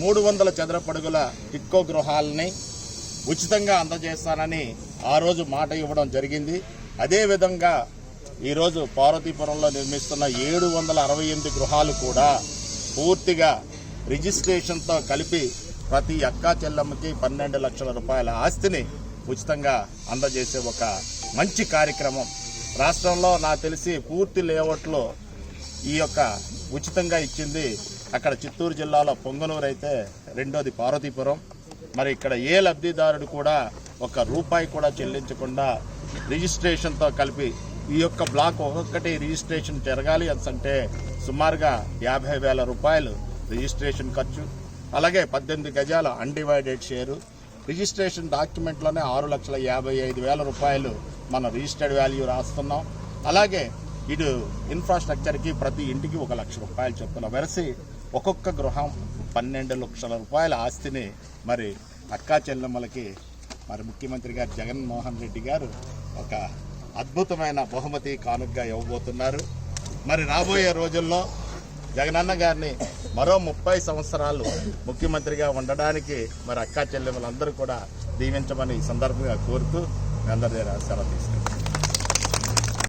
మూడు వందల చదరపడుగుల టిక్కో గృహాలని ఉచితంగా అందజేస్తానని ఆ రోజు మాట ఇవ్వడం జరిగింది. అదేవిధంగా ఈరోజు పార్వతీపురంలో నిర్మిస్తున్న ఏడు వందల అరవై ఎనిమిది గృహాలు కూడా పూర్తిగా రిజిస్ట్రేషన్తో కలిపి ప్రతి అక్కా చెల్లమ్మకి పన్నెండు లక్షల రూపాయల ఆస్తిని ఉచితంగా అందజేసే ఒక మంచి కార్యక్రమం. రాష్ట్రంలో నాకు తెలిసి పూర్తి లేఅవుట్లో ఈ యొక్క ఉచితంగా ఇచ్చింది అక్కడ చిత్తూరు జిల్లాలో పొంగనూరు అయితే రెండోది పార్వతీపురం. మరి ఇక్కడ ఏ లబ్ధిదారుడు కూడా ఒక రూపాయి కూడా చెల్లించకుండా రిజిస్ట్రేషన్తో కలిపి ఈ యొక్క బ్లాక్ ఒక్కొక్కటి రిజిస్ట్రేషన్ జరగాలి అంటే సుమారుగా యాభై వేల రూపాయలు రిజిస్ట్రేషన్ ఖర్చు. అలాగే పద్దెనిమిది గజాల అన్డివైడెడ్ షేరు. రిజిస్ట్రేషన్ డాక్యుమెంట్లోనే ఆరు లక్షల యాభై ఐదు వేల రూపాయలు మన రిజిస్టర్డ్ వాల్యూ రాస్తున్నాం. అలాగే ఇటు ఇన్ఫ్రాస్ట్రక్చర్కి ప్రతి ఇంటికి ఒక లక్ష రూపాయలు చొప్పున వెరసి ఒక్కొక్క గృహం పన్నెండు లక్షల రూపాయల ఆస్తిని మరి అక్కా చెల్లెమ్మలకి మరి ముఖ్యమంత్రి గారు జగన్మోహన్ రెడ్డి గారు ఒక అద్భుతమైన బహుమతి కానుకగా ఇవ్వబోతున్నారు. మరి రాబోయే రోజుల్లో జగనన్న గారిని మరో ముప్పై సంవత్సరాలు ముఖ్యమంత్రిగా ఉండడానికి మరి అక్కా చెల్లెమ్మలందరూ కూడా దీవించమని ఈ సందర్భంగా కోరుతూ మీ అందరి దగ్గర సెలవు తీసుకుంటాం